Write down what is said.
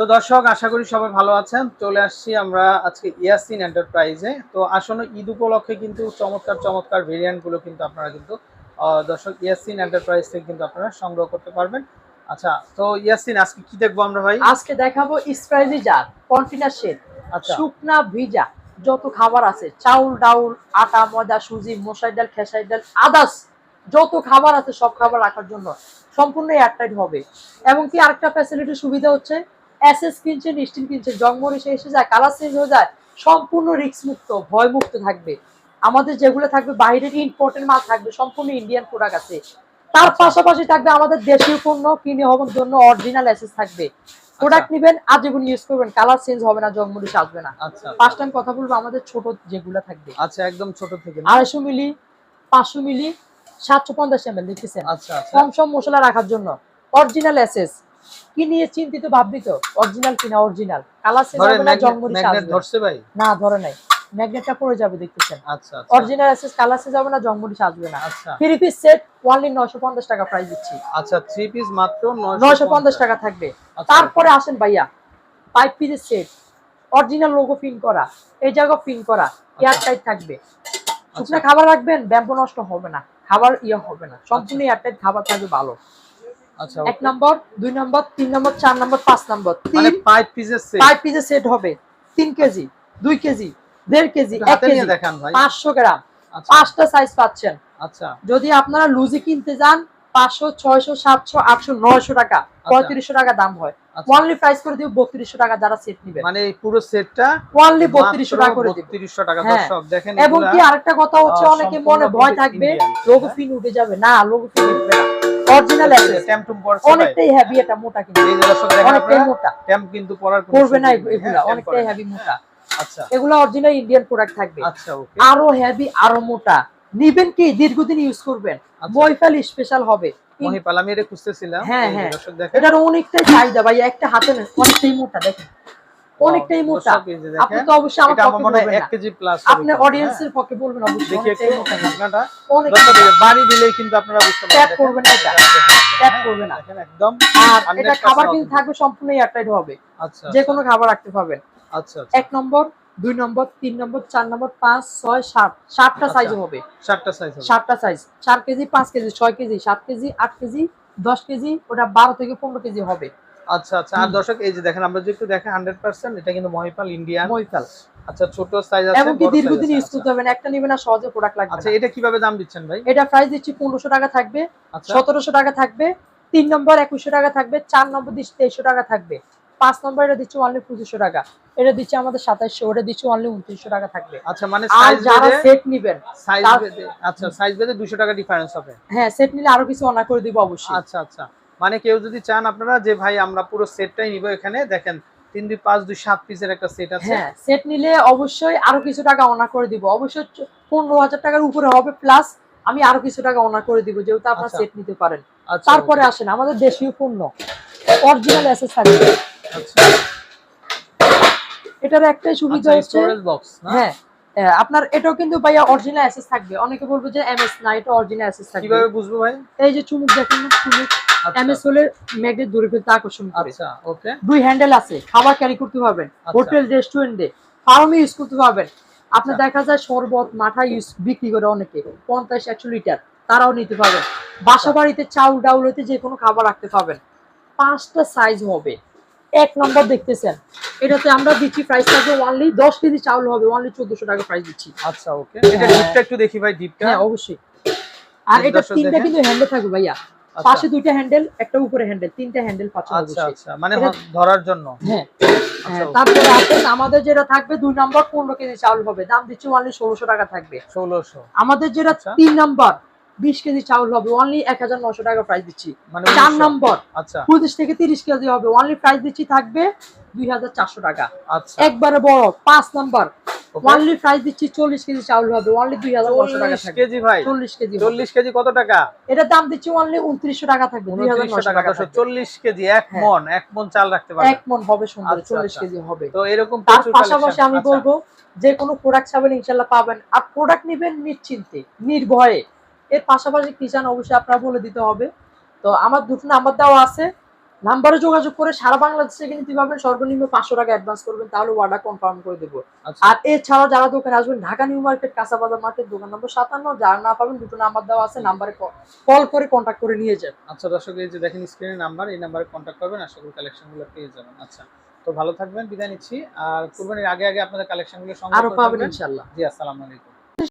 তো দর্শক আশা করি সবাই ভালো আছেন। চলে আসছি আমরা আজকে ইয়াসিন এন্টারপ্রাইজে তো আসন্ন ঈদ উপলক্ষে কিন্তু চমৎকার চমৎকার ভেরিয়েন্টগুলো কিন্তু আপনারা কিন্তু দর্শক ইয়াসিন এন্টারপ্রাইজ থেকে কিন্তু আপনারা সংগ্রহ করতে পারবেন। আচ্ছা তো ইয়াসিন আজকে কি দেখব আমরা ভাই? আজকে দেখাবো স্প্রাইজি জার কন্টিনার শেড আচ্ছা। শুকনা ভিজা যত খাবার আছে চাউল ডাউল আটা ময়দা সুজি মশাই ডাল খেসাই ডাল আদাস যত খাবার আছে সব খাবার রাখার জন্য সম্পূর্ণ এয়ারটাইট হবে। এবং কি আরেকটা ফ্যাসিলিটি সুবিধা হচ্ছে? এসএস কিনছেন স্টিল কিনছেন জঙ্গল এসে এসে যায় কালার চেঞ্জ হয়ে যায় সম্পূর্ণ রিস্ক মুক্ত ভয় মুক্ত থাকবে। আমাদের যেগুলো থাকবে বাইরের ইম্পর্টেন্ট মাল থাকবে সম্পূর্ণ ইন্ডিয়ান প্রোডাক্ট আছে। তার আচ্ছা। পাশাপাশি থাকবে আমাদের দেশীয় পণ্য কিনে হওয়ার জন্য অরিজিনাল এসএস থাকবে। প্রোডাক্ট নিবেন আজীবন ইউজ করবেন কালার চেঞ্জ হবে না জঙ্গলিশ আসবে না। আচ্ছা। ফার্স্ট টাইম কথা বলব আমাদের ছোট যেগুলো থাকবে। আচ্ছা একদম ছোট থেকে না? আড়াইশো মিলি পাঁচশো মিলি সাতশো পঞ্চাশ এম এল দেখতেছেন? আচ্ছা আচ্ছা। কম সম মশলা রাখার জন্য। Original SS. কি নিয়ে চিন্তিত ভাববি তো অরিজিনাল কিনা অরিজিনাল কালার ধরে হবে না জঙ্গলিশ ম্যাগনেট ধরছে ভাই। না ধরে নাই। ম্যাগনেটটা পড়ে যাবে দেখতেছেন। আচ্ছা আচ্ছা। অরিজিনাল এসএস কালার চেঞ্জ হবে না জঙ্গলিশ আসবে না। আচ্ছা। থ্রি পিস সেট নশো পঞ্চাশ টাকা প্রাইস দিচ্ছি। আচ্ছা থ্রি পিস মাত্র নশো পঞ্চাশ। টাকা থাকবে। আচ্ছা। তারপরে আসেন ভাইয়া ফাইভ পিসের সেট অরিজিনাল লোগো পিন করা। এই জায়গা পিন করা। এয়ার টাইট থাকবে। শুকনো আচ্ছা। খাবার রাখবেন ব্যাম্পো নষ্ট হবে না। খাবার ইয়ে হবে না। সম্পূর্ণ এয়ার টাইট খাবার থাকবে ভালো। আচ্ছা এক নম্বর দুই নম্বর তিন নম্বর চার নম্বর পাঁচ নম্বর। মানে তিন ফাইভ পিসের সেট ফাইভ পিসের সেট হবে। তিন কেজি দুই কেজি দেড় কেজি এক কেজি। দেখান ভাই। পাঁচশো গ্রাম। আচ্ছা। পাঁচটা সাইজ পাচ্ছেন। আচ্ছা। যদি আপনারা লুজি কিনতে যান পাঁচশো ছয়শো সাতশো আটশো নয়শো টাকা পঁয়ত্রিশশো টাকা দাম হয়। আচ্ছা। ওয়ানলি প্রাইস করে দিব বত্রিশশো টাকা যারা সেট নিবেন। মানে পুরো সেটটা ওয়ানলি বত্রিশশো টাকা করে বত্রিশশো টাকা হ্যাঁ। দর্শক দেখেন এবং কি আরেকটা কথা হচ্ছে অনেকে মনে ভয় থাকবে লোগো? পিন উঠে যাবে। না লোগো ফিন উঠবে না। অরিজিনাল অ্যাসেস পড়ছে অনেকটাই হেভি এটা মোটা কিন্তু। এই যে দর্শক দেখেন অনেকটাই মোটা। ট্যাম্প কিন্তু কোনো করবে না এগুলা হ্যাঁ, অনেকটাই হেভি মোটা। আচ্ছা। এগুলো অরিজিনাল ইন্ডিয়ান প্রোডাক্ট থাকবে। আচ্ছা ওকে আরও হেভি আরও মোটা। নিবেন কি? দীর্ঘদিন ইউজ করবেন। আচ্ছা। স্পেশাল হবে। মহিপাল আমি এটা খুঁজতেছিলাম। হ্যাঁ, হ্যাঁ। এটার অনেকটাই চাহিদা ভাই একটা হাতে অনেকটাই মোটা দেখেন। অনেকটাই মোটা যে আপনি তো অবশ্যই আমার পক্ষে বলবেন না। কেজি প্লাস আপনি অডিয়েন্সের পক্ষে বলবেন অবশ্যই দেখি একটু অনেক বাড়ি কিন্তু আপনারা বুঝতে পারবেন। না এটা। হ্যাঁ, না। একদম আর এটা খাবার কিন্তু থাকবে সম্পূর্ণ এয়ারটাইট হবে। আচ্ছা যে কোনো খাবার রাখতে পারবেন। আচ্ছা আচ্ছা। এক নম্বর দুই নম্বর তিন নম্বর চার নম্বর পাঁচ ছয় সাত। সাতটা আচ্ছা। সাইজ হবে। চারটা সাইজ হবে। সাতটা সাইজ চার কেজি পাঁচ কেজি ছয় কেজি সাত কেজি আট কেজি দশ কেজি ওটা বারো থেকে পনেরো কেজি হবে। আচ্ছা আচ্ছা। আর। দর্শক এই যে দেখেন আমরা যদি একটু দেখেন হান্ড্রেড পার্সেন্ট এটা কিন্তু মহিপাল ইন্ডিয়ান মইফাল আচ্ছা ছোট সাইজ আছে দীর্ঘদিন ইউজ। করতে একটা সহজে প্রোডাক্ট লাগবে আচ্ছা এটা কীভাবে দাম দিচ্ছেন ভাই? এটা প্রাইস দিচ্ছি পনেরোশো টাকা থাকবে আচ্ছা। সতেরোশো টাকা থাকবে তিন নম্বর একুশশো টাকা থাকবে চার নম্বর দিচ্ছি টাকা থাকবে পাঁচ নম্বর এটা দিচ্ছি অনলি পঁচিশশো টাকা। এটা দিচ্ছি আমাদের সাতাইশশো ওটা দিচ্ছি অনলি উনত্রিশশো টাকা থাকবে। আচ্ছা মানে সাইজ যারা সেট নিবেন সাইজ আচ্ছা সাইজ বেদে 200 টাকা ডিফারেন্স হবে। হ্যাঁ সেট নিলে আরও কিছু অনার করে দিব অবশ্যই। আচ্ছা আচ্ছা। মানে কেউ যদি চান আপনারা যে ভাই আমরা পুরো সেটটাই নিব এখানে। দেখেন তিন দুই পাঁচ দুই সাত পিসের একটা সেট আছে। হ্যাঁ সেট নিলে অবশ্যই আরও কিছু টাকা অনার করে দিব। অবশ্যই পনেরো হাজার টাকার উপরে হবে প্লাস আমি আরও কিছু টাকা অনার করে দিব যেহেতু আপনার আচ্ছা। সেট নিতে পারেন। আচ্ছা তারপরে আসেন আমাদের দেশীয় পণ্য অরিজিনাল আচ্ছা। এটার একটাই সুবিধা হচ্ছে স্টোরেজ বক্স না? হ্যাঁ আপনার এটাও কিন্তু ভাইয়া অরিজিনাল অ্যাসেস থাকবে। অনেকে বলব যে এমএস না এটা অরিজিনাল অ্যাসেস থাকবে। কীভাবে বুঝব ভাই? এই যে চুমুক দেখেন না চুমুক। আচ্ছা। ম্যাগনেট দূরে ফেলতে আকর্ষণ করে। আচ্ছা ওকে দুই হ্যান্ডেল আছে খাবার ক্যারি করতে পারবেন। আচ্ছা। হোটেল রেস্টুরেন্টে ফার্মে ইউজ করতে পারবেন। আপনি আচ্ছা। দেখা যায় শরবত মাঠা ইউজ বিক্রি করে অনেকে পঞ্চাশ একশো লিটার তারাও নিতে পারবেন। বাসা বাড়িতে চাউল ডাউল হইতে যে কোনো খাবার রাখতে পারবেন। পাঁচটা সাইজ হবে। এক নম্বর দেখতেছেন। এটাতে আমরা দিচ্ছি প্রাইস থাকবে ওয়ানলি দশ কেজি চাউল হবে ওয়ানলি চোদ্দশো টাকা প্রাইস দিচ্ছি। আচ্ছা ওকে এটা হ্যাঁ। ডিপটা একটু দেখি ভাই ডিপটা হ্যাঁ অবশ্যই। আর এটা তিনটা কিন্তু হ্যান্ডেল থাকবে ভাইয়া। পাশে দুইটা হ্যান্ডেল একটা উপরে হ্যান্ডেল তিনটা হ্যান্ডেল পাচ্ছেন আচ্ছা আচ্ছা মানে ধরার জন্য। হ্যাঁ। আচ্ছা, হ্যাঁ, তারপরে আসেন আমাদের যেটা থাকবে দুই নম্বর পনেরো কেজি চাউল হবে। দাম দিচ্ছি অনলি ষোলোশো টাকা থাকবে। ষোলোশো। আমাদের যেটা আচ্ছা। তিন নম্বর বিশ কেজি চাউল হবে অনলি এক হাজার নশো টাকা প্রাইস দিচ্ছি। মানে চার 1900 নম্বর আচ্ছা। পঁচিশ থেকে তিরিশ কেজি হবে অনলি প্রাইস দিচ্ছি থাকবে দুই হাজার চারশো টাকা। আচ্ছা। একবারে বড় পাঁচ নম্বর। অনলি প্রাইস দিচ্ছি চল্লিশ কেজি চাউল হবে অনলি টাকা 40 কেজি ভাই চল্লিশ কেজি কত টাকা? এটার দাম দিচ্ছি অনলি উনত্রিশশো টাকা থাকবে 2900 টাকা টাকা দর্শক থাকবে। চল্লিশ কেজি এক হ্যাঁ। মন এক মন চাল রাখতে এক মন হবে সুন্দর আচ্ছা, চল্লিশ আচ্ছা। কেজি হবে। তো এরকম তার পাশাপাশি আমি আচ্ছা, বলব যে কোনো প্রোডাক্ট পাবেন ইনশাল্লাহ পাবেন। আর প্রোডাক্ট নেবেন নিশ্চিন্তে নির্ভয়ে। এর পাশাপাশি কিষান অবশ্যই আপনারা বলে দিতে হবে। তো আমার দুটো নাম্বার দেওয়া আছে। নাম্বারে যোগাযোগ করে সারা বাংলাদেশ কিন্তু নিতে পারবেন সর্বনিম্ন পাঁচশো টাকা অ্যাডভান্স করবেন তাহলে অর্ডার কনফার্ম করে দেবো। আচ্ছা। আর এছাড়াও যারা দোকানে আসবেন ঢাকা নিউ মার্কেট কাঁচাবাজার মার্কেট দোকান নম্বর সাতান্ন যারা না পাবেন দুটো নাম্বার দেওয়া আছে নাম্বারে কল করে কন্ট্যাক্ট করে নিয়ে যান। আচ্ছা দর্শক এই যে দেখেন স্ক্রিনের নাম্বার এই নাম্বারে কন্ট্যাক্ট করবেন আশা করি কালেকশনগুলো পেয়ে যাবেন। আচ্ছা তো ভালো থাকবেন বিদায় নিচ্ছি। আর কুরবানির আগে আগে আপনাদের কালেকশনগুলো সংগ্রহ আরও পাবেন রাখবেন। ইনশাল্লাহ জি আসসালামু আলাইকুম।